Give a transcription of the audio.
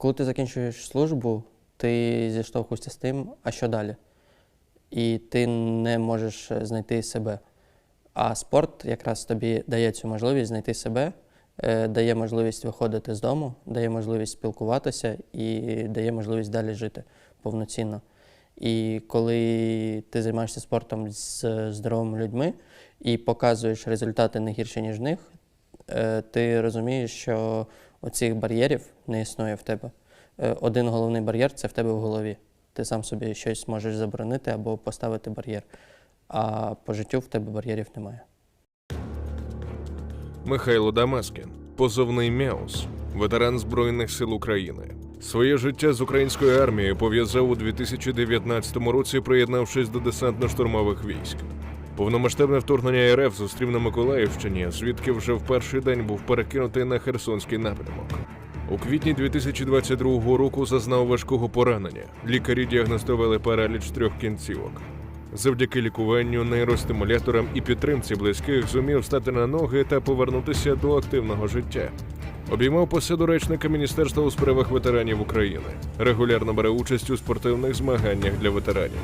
Коли ти закінчуєш службу, ти зіштовхуєшся з тим, а що далі? І ти не можеш е, знайти себе. А спорт якраз тобі дає цю можливість знайти себе, е, дає можливість виходити з дому, дає можливість спілкуватися і дає можливість далі жити повноцінно. І коли ти займаєшся спортом з здоровими людьми і показуєш результати не гірші, ніж в них, е, ти розумієш, що оцих бар'єрів не існує в тебе. Е, Один головний бар'єр це в тебе в голові. Ти сам собі щось можеш заборонити або поставити бар'єр. А по життю в тебе бар'єрів немає. Михайло Дамаскін, позовний Меус, ветеран Збройних сил України. Своє життя з українською армією пов'язав у 2019 році, приєднавшись до десантно-штурмових військ. Повномасштабне вторгнення РФ зустрів на Миколаївщині, звідки вже в перший день був перекинутий на Херсонський напрямок. У квітні 2022 року зазнав важкого поранення. Лікарі діагностували параліч трьох кінцівок. Завдяки лікуванню, нейростимуляторам і підтримці близьких зумів стати на ноги та повернутися до активного життя. Обіймав посаду речника Міністерства у справах ветеранів України. Регулярно бере участь у спортивних змаганнях для ветеранів.